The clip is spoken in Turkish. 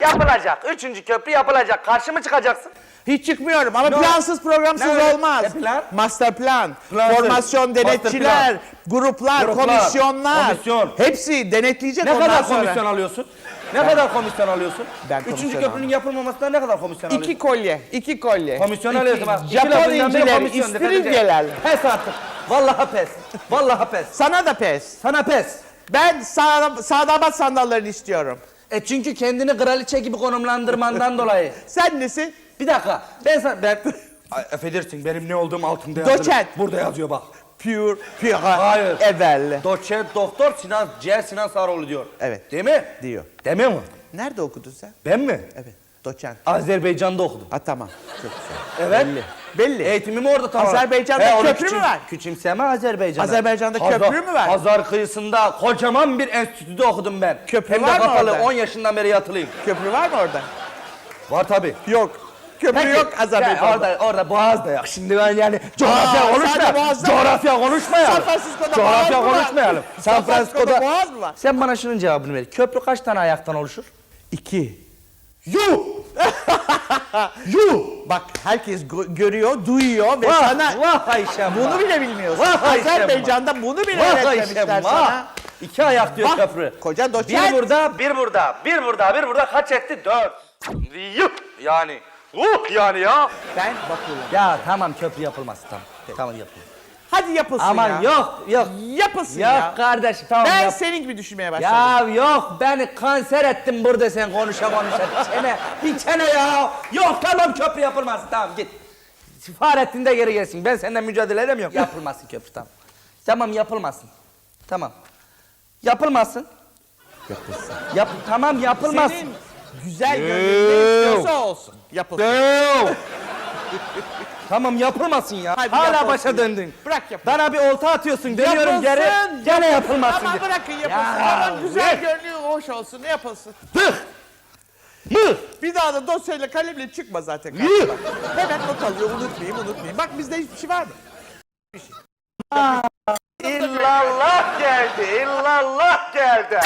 Yapılacak. Üçüncü köprü yapılacak. Karşı mı çıkacaksın? Hiç çıkmıyorum ama Ne o? plansız programsız Ne? olmaz. E, plan? Master plan, Plansız. formasyon Master denetçiler, gruplar, Gruplar, komisyonlar. komisyon. Hepsi denetleyecek Ne ondan kadar sonra. komisyon alıyorsun? Ne kadar komisyon alıyorsun? Ben Üçüncü komisyon köprünün yapılmamasına ne kadar komisyon alıyorsun? İki kolye, iki kolye. Komisyon İki- alıyorsun bak. İki Japon lafından beri inciler, komisyon, dikkat edeceksin. istiridyeler. Pes artık. Vallahi pes. Vallahi pes. Sana da pes. Sana pes. Ben sağ, sağdamat sandallarını istiyorum. E çünkü kendini kraliçe gibi konumlandırmandan dolayı. Sen nesin? Bir dakika. Ben sana... Ben... Ay, affedersin benim ne olduğum altında yazıyor. Doçent. Burada yazıyor bak. Pure, pure, Hayır. evvel. Doçent doktor Sinan C. Sinan Sarıoğlu diyor. Evet. Değil mi? Diyor. Demiyor mu? Nerede okudun sen? Ben mi? Evet, doçent. Azerbaycan'da okudum. Ha tamam, çok güzel. Evet. Belli. Belli. Eğitimimi orada tamam. Azerbaycan'da onu köprü mü var? Küçümseme Azerbaycan'da. Azerbaycan'da köprü mü var? Hazar kıyısında kocaman bir enstitüde okudum ben. Köprü Hem de var mı kapalı orada? 10 yaşından beri yatılıyım. Köprü var mı orada? Var tabi. Yok. Köprü yok Azerbaycan'da. Orada, orada Boğaz da yok. Şimdi ben yani coğrafya Aa, sadece Boğaz'da mı? Coğrafya konuşmayalım. San Francisco'da Coğrafya Boğaz mı var? konuşmayalım. San San Francisco'da Francisco'da Boğaz mı var? Sen bana şunun cevabını ver. Köprü kaç tane ayaktan oluşur? İki. Yuh! Yuh! Bak herkes gö- görüyor, duyuyor ve Vah, sana vah Ayşem bunu bile bilmiyorsun. Vah Azerbaycan'da bunu bile Vah öğretmemişler Ayşem sana. vah. İki ayak diyor Vah, köprü. koca doçent. Bir burada, bir burada, bir burada, bir burada kaç etti? Dört. Yuh! Yani. Uh yani ya. Ben bakıyorum. Ya tamam köprü yapılmaz tamam. Tamam yapılır. Hadi yapılsın Aman ya. yok yok. Yapılsın Yok ya. kardeşim tamam Ben yap. senin gibi düşünmeye başladım. Ya yok beni kanser ettin burada sen konuşa konuşa. Çene, bir çene ya. Yok tamam köprü yapılmaz tamam git. Fahrettin de geri gelsin. Ben seninle mücadele edemiyorum. Yapılmasın köprü tamam. Tamam yapılmasın. Tamam. Yapılmasın. Yapılsın. Yap tamam yapılmasın. Senin güzel gönlün ne istiyorsa olsun. Yapılsın. Tamam yapılmasın ya. Hadi Hala yapılsın. başa döndün. Bırak yapılsın. Bana bir olta atıyorsun. Dönüyorum geri. Yapılsın. Gene yapılmasın. Ama diye. bırakın yapılsın. Ya, Ama güzel ne? gönlü hoş olsun. Ne yapılsın? Tıh! Mıh! Bir daha da dosyayla kalemle çıkma zaten karşıma. Hemen not alıyor. Unutmayayım, unutmayayım. Bak bizde hiçbir şey var mı? İllallah geldi, illallah geldi.